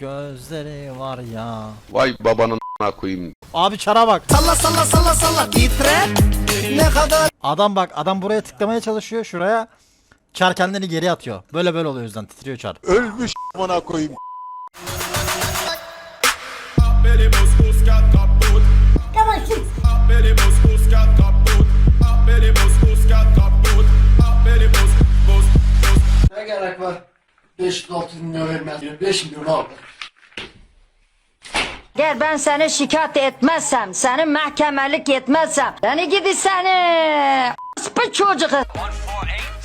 gözleri var ya. Vay babanın a**ına koyayım. Abi çara bak. Salla salla salla salla titre Ne kadar Adam bak adam buraya tıklamaya çalışıyor şuraya. Çar kendini geri atıyor. Böyle böyle oluyor o yüzden titriyor çar. Ölmüş a**ına koyayım. Ne gerek var? 5-6 milyon vermez. 5 milyon aldı. Eğer ben seni şikayet etmezsem, seni mahkemelik etmezsem, seni gidi seni s**p çocuğu. 148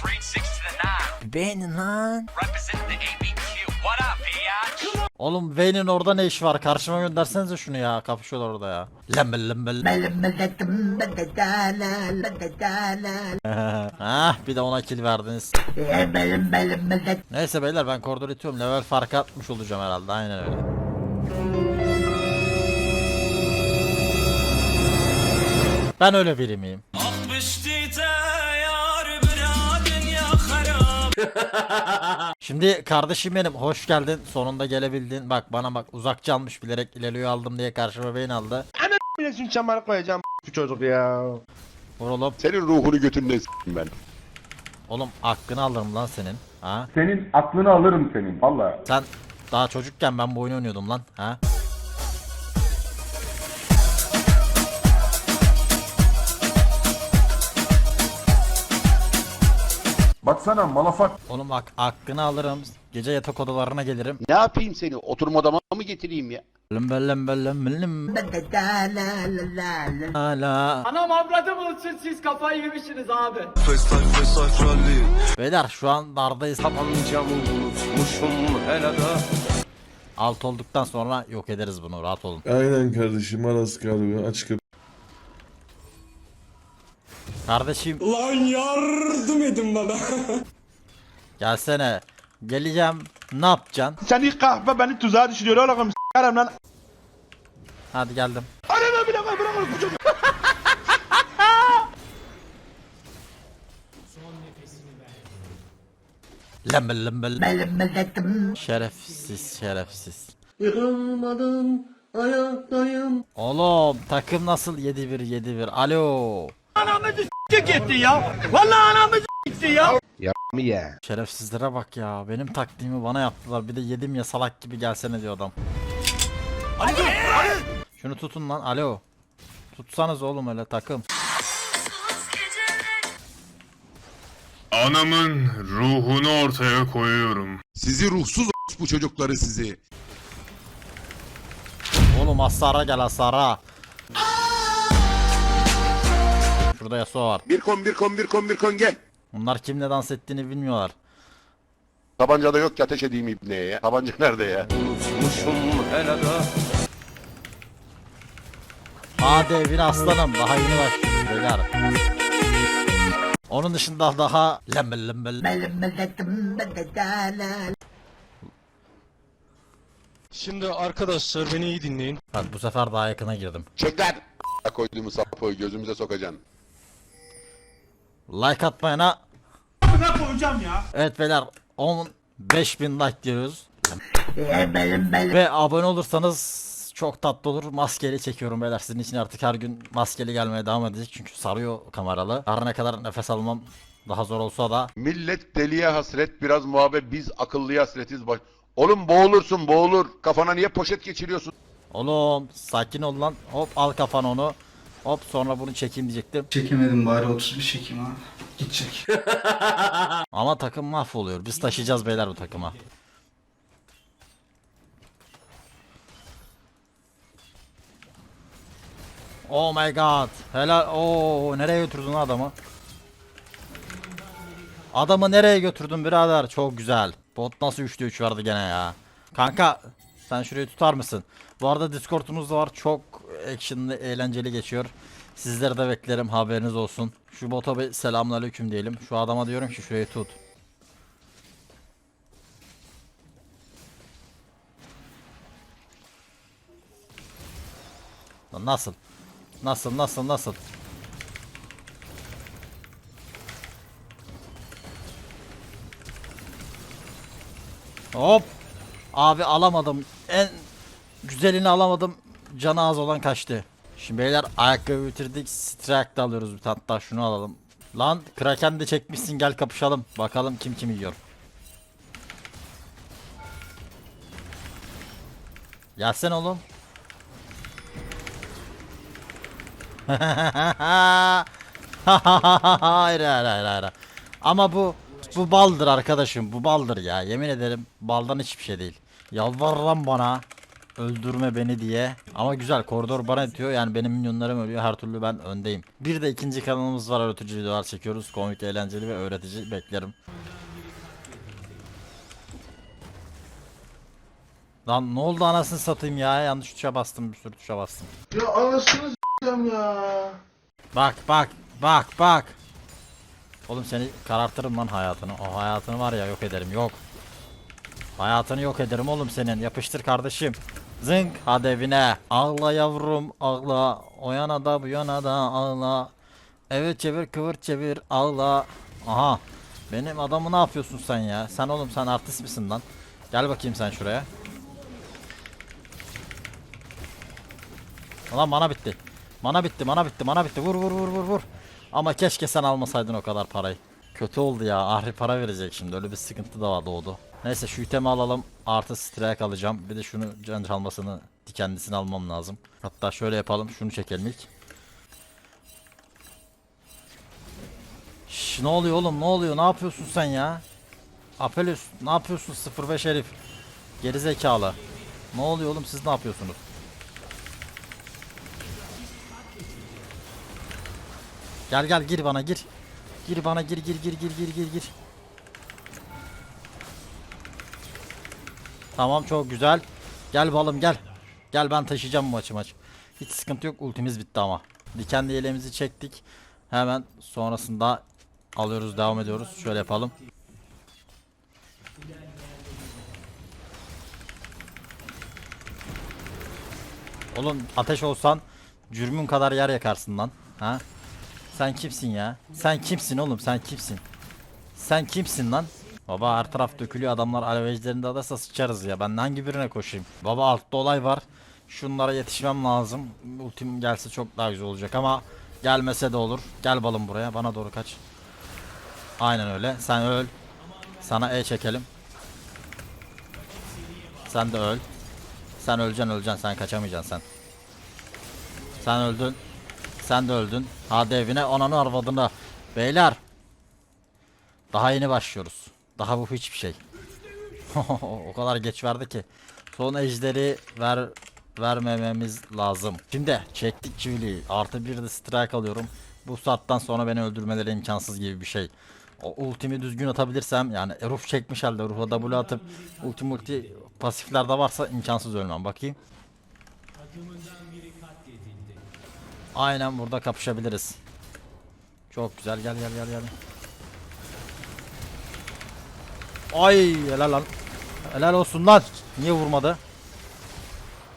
360 to the 9. Beğenin lan. Oğlum Vayne'in orada ne işi var? Karşıma göndersenize şunu ya. Kapışıyorlar orada ya. Lembel lembel. ah bir de ona kill verdiniz. Neyse beyler ben koridor itiyorum. Level farkı atmış olacağım herhalde. Aynen öyle. Ben öyle biri miyim? Şimdi kardeşim benim hoş geldin. Sonunda gelebildin. Bak bana bak uzakça almış bilerek ileriye aldım diye karşıma beyin aldı. Bilesin çamara koyacağım bu çocuk ya. Vur oğlum. Senin ruhunu götünden s**tim ben. Oğlum hakkını alırım lan senin. Ha? Senin aklını alırım senin valla. Sen daha çocukken ben bu oyunu oynuyordum lan. Ha? Baksana malafak. Oğlum bak hakkını alırım. Gece yatak odalarına gelirim. Ne yapayım seni? Oturma odama mı getireyim ya? Lembel lembel lembel lim. Hala. Anam avradım olsun siz kafayı yemişsiniz abi. Beyler şu an dardayız. Tabancamı unutmuşum helada. Alt olduktan sonra yok ederiz bunu rahat olun. Aynen kardeşim Aras galiba aç kapı. Kardeşim Lan yardım edin bana. gelsene. Geleceğim. Ne yapacaksın? Sen ilk kahve beni tuzağa düşürüyor oğlum s**erim lan. Hadi geldim. Ananı bile koy bırak bu çocuk. Lembel lembel. Şerefsiz şerefsiz. Yıkılmadan ayaktayım. Oğlum takım nasıl 7-1 7-1 alo. Gitti ya. Vallahi anamı gitti ya. Mi ya? Şerefsizlere bak ya benim taktiğimi bana yaptılar bir de yedim ya salak gibi gelsene diyor adam. Şunu tutun lan alo. Tutsanız oğlum öyle takım. Anamın ruhunu ortaya koyuyorum. Sizi ruhsuz bu çocukları sizi. Oğlum hasara gel hasara. Şurada Yasuo var. Bir kon bir kon bir kon bir kon gel. Bunlar kimle dans ettiğini bilmiyorlar. Tabanca da yok ki ateş edeyim ibneye ya. Tabanca nerede ya? Unutmuşum helada. Hadi evine aslanım daha yeni başlıyoruz beyler. Onun dışında daha lembel lembel. Şimdi arkadaşlar beni iyi dinleyin. Bak bu sefer daha yakına girdim. Çek lan. A**a koyduğumu sapoyu gözümüze sokacaksın. Like atmayana. Ne koyacağım ya? Evet beyler 15000 like diyoruz. Ve abone olursanız çok tatlı olur. Maskeli çekiyorum beyler. Sizin için artık her gün maskeli gelmeye devam edecek. Çünkü sarıyor kameralı. Her ne kadar nefes almam daha zor olsa da. Millet deliye hasret biraz muhabbet biz akıllıya hasretiz baş. Oğlum boğulursun boğulur. Kafana niye poşet geçiriyorsun? Oğlum sakin ol lan. Hop al kafana onu. Hop sonra bunu çekeyim diyecektim. Çekemedim bari 31 çekeyim abi. Gidecek. Ama takım mahvoluyor. Biz taşıyacağız beyler bu takıma. Oh my god. Helal. Oo nereye götürdün adamı? Adamı nereye götürdün birader? Çok güzel. Bot nasıl 3'te 3 vardı gene ya. Kanka sen şurayı tutar mısın? Bu arada Discord'umuz da var. Çok actionlı, eğlenceli geçiyor. Sizleri de beklerim haberiniz olsun. Şu bota bir selamünaleyküm diyelim. Şu adama diyorum ki şurayı tut. Nasıl? Nasıl nasıl nasıl? Hop. Abi alamadım. En güzelini alamadım. Canı az olan kaçtı. Şimdi beyler ayakkabı bitirdik. Strike de alıyoruz bir. Hatta şunu alalım. Lan Kraken de çekmişsin gel kapışalım. Bakalım kim kim yiyor. Gelsene oğlum. hayır hayır hayır hayır. Ama bu bu baldır arkadaşım. Bu baldır ya. Yemin ederim baldan hiçbir şey değil. Yalvar lan bana. Öldürme beni diye. Ama güzel koridor bana itiyor. Yani benim minyonlarım ölüyor. Her türlü ben öndeyim. Bir de ikinci kanalımız var. Öğretici videolar çekiyoruz. Komik, eğlenceli ve öğretici. Beklerim. Lan ne oldu anasını satayım ya. Yanlış tuşa bastım. Bir sürü tuşa bastım. Ya anasını s**eceğim ya. Bak bak bak bak. Oğlum seni karartırım lan hayatını. O hayatını var ya yok ederim yok. Hayatını yok ederim oğlum senin. Yapıştır kardeşim. Zınk hadi evine. Ağla yavrum ağla. O yana da bu yana da ağla. Evet çevir kıvır çevir ağla. Aha. Benim adamı ne yapıyorsun sen ya? Sen oğlum sen artist misin lan? Gel bakayım sen şuraya. Ulan mana bitti. Mana bitti, mana bitti, mana bitti. Vur vur vur vur vur. Ama keşke sen almasaydın o kadar parayı. Kötü oldu ya. Ahri para verecek şimdi. Öyle bir sıkıntı da var doğdu. Neyse şu itemi alalım. Artı strike alacağım. Bir de şunu can çalmasını kendisini almam lazım. Hatta şöyle yapalım. Şunu çekelim ilk. Şş, ne oluyor oğlum? Ne oluyor? Ne yapıyorsun sen ya? Apelius ne yapıyorsun 05 herif? Geri zekalı. Ne oluyor oğlum siz ne yapıyorsunuz? Gel gel gir bana gir. Gir bana gir gir gir gir gir gir gir. Tamam çok güzel. Gel balım gel. Gel ben taşıyacağım bu maçı maç. Hiç sıkıntı yok ultimiz bitti ama. Dikenli yeleğimizi çektik. Hemen sonrasında alıyoruz devam ediyoruz. Şöyle yapalım. Oğlum ateş olsan cürmün kadar yer yakarsın lan. Ha? Sen kimsin ya? Sen kimsin oğlum? Sen kimsin? Sen kimsin lan? Baba her taraf dökülüyor adamlar alevecilerinde adasa sıçarız ya. Ben hangi birine koşayım? Baba altta olay var. Şunlara yetişmem lazım. Ultim gelse çok daha güzel olacak ama gelmese de olur. Gel balım buraya. Bana doğru kaç. Aynen öyle. Sen öl. Sana E çekelim. Sen de öl. Sen öleceksin öleceksin. Sen kaçamayacaksın sen. Sen öldün. Sen de öldün. Hadi evine ananı arvadını. Beyler. Daha yeni başlıyoruz. Daha bu hiçbir şey. o kadar geç verdi ki. Son ejderi ver vermememiz lazım. Şimdi çektik çiviliği. Artı bir de strike alıyorum. Bu saatten sonra beni öldürmeleri imkansız gibi bir şey. O ultimi düzgün atabilirsem yani ruh çekmiş halde ruha W atıp ulti multi pasiflerde varsa imkansız ölmem. Bakayım. Aynen burada kapışabiliriz. Çok güzel gel gel gel gel. Ay helal lan. Helal olsun lan. Niye vurmadı?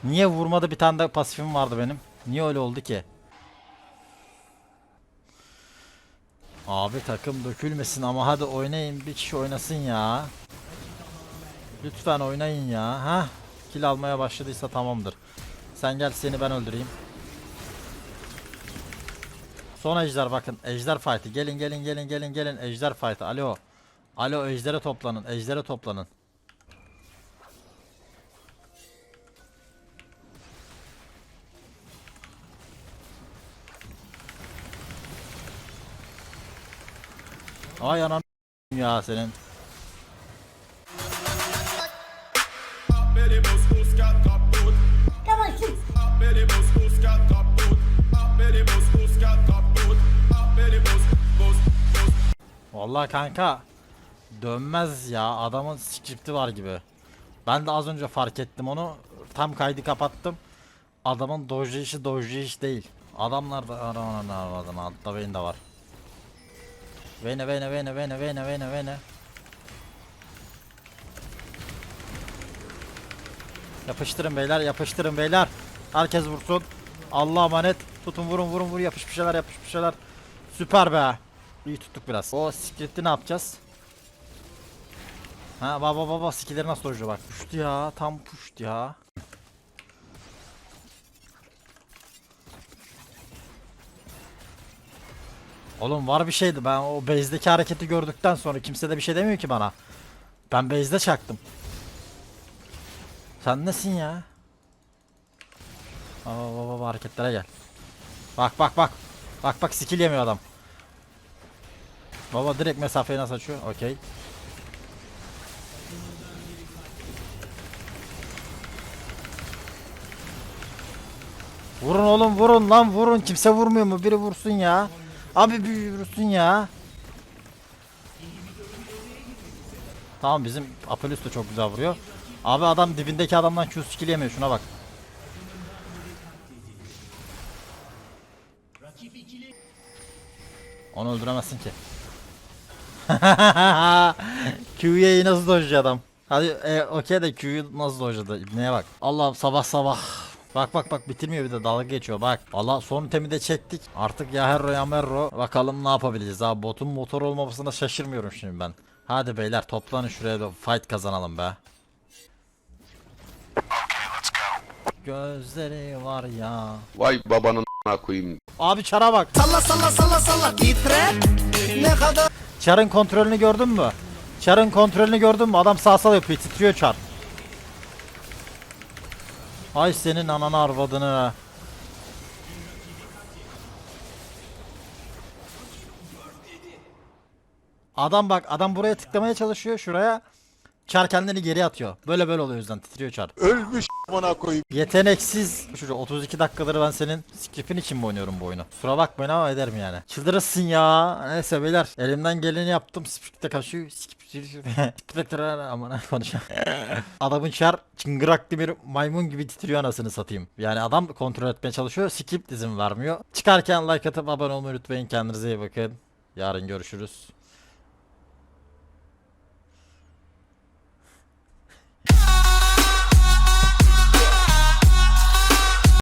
Niye vurmadı? Bir tane de pasifim vardı benim. Niye öyle oldu ki? Abi takım dökülmesin ama hadi oynayın. Bir kişi oynasın ya. Lütfen oynayın ya. Ha? Kill almaya başladıysa tamamdır. Sen gel seni ben öldüreyim. Son ejder bakın. Ejder fight'ı. Gelin gelin gelin gelin gelin. Ejder fight'ı. Alo. Alo ejdere toplanın. Ejdere toplanın. Ay anam ya senin. Beni Vallahi kanka dönmez ya adamın scripti var gibi. Ben de az önce fark ettim onu. Tam kaydı kapattım. Adamın dojli işi dojli iş değil. Adamlar da aranana adamı altta beyin de var. Vene vene vene vene vene vene vene. Yapıştırın beyler yapıştırın beyler. Herkes vursun. Allah'a emanet. Tutun vurun vurun vurun yapış bir şeyler yapış bir şeyler. Süper be. İyi tuttuk biraz. O script'i ne yapacağız? Ha baba baba skilleri nasıl dojuyor bak. Puştu ya tam puştu ya. Oğlum var bir şeydi ben o base'deki hareketi gördükten sonra kimse de bir şey demiyor ki bana. Ben base'de çaktım. Sen nesin ya? Baba baba hareketlere gel. Bak bak bak. Bak bak skill yemiyor adam. Baba direkt mesafeyi nasıl açıyor? Okey. Vurun oğlum vurun lan vurun. Kimse vurmuyor mu? Biri vursun ya. Abi bir vursun ya. Tamam bizim Apelus da çok güzel vuruyor. Abi adam dibindeki adamdan Q skill yemiyor şuna bak. Onu öldüremezsin ki. Q'yu nasıl dojluyor adam? Hadi e, okey de Q'yu nasıl dojladı? İbneye bak. Allah'ım sabah sabah. Bak bak bak bitirmiyor bir de dalga geçiyor bak. Allah son temi de çektik. Artık ya herro ya merro. Bakalım ne yapabileceğiz abi. Botun motor olmamasına şaşırmıyorum şimdi ben. Hadi beyler toplanın şuraya da fight kazanalım be. Gözleri var ya. Vay babanın a**ına koyayım. Abi çara bak. Salla salla salla salla titre Ne kadar Çarın kontrolünü gördün mü? Çarın kontrolünü gördün mü? Adam sağ sağ yapıyor. Titriyor çar. Ay senin ananı arvadını. Adam bak adam buraya tıklamaya çalışıyor şuraya. Çar kendini geri atıyor. Böyle böyle oluyor o yüzden titriyor çar. Ölmüş bana koyayım. Yeteneksiz. Şu 32 dakikadır ben senin skipin için mi oynuyorum bu oyunu? Kusura bakmayın ama ederim yani. Çıldırırsın ya. Neyse beyler. Elimden geleni yaptım. Sprikte kaçıyor. Skip. Aman konuşamam. Adamın çar çıngıraklı bir maymun gibi titriyor anasını satayım. Yani adam kontrol etmeye çalışıyor. Skip izin vermiyor. Çıkarken like atıp abone olmayı unutmayın. Kendinize iyi bakın. Yarın görüşürüz.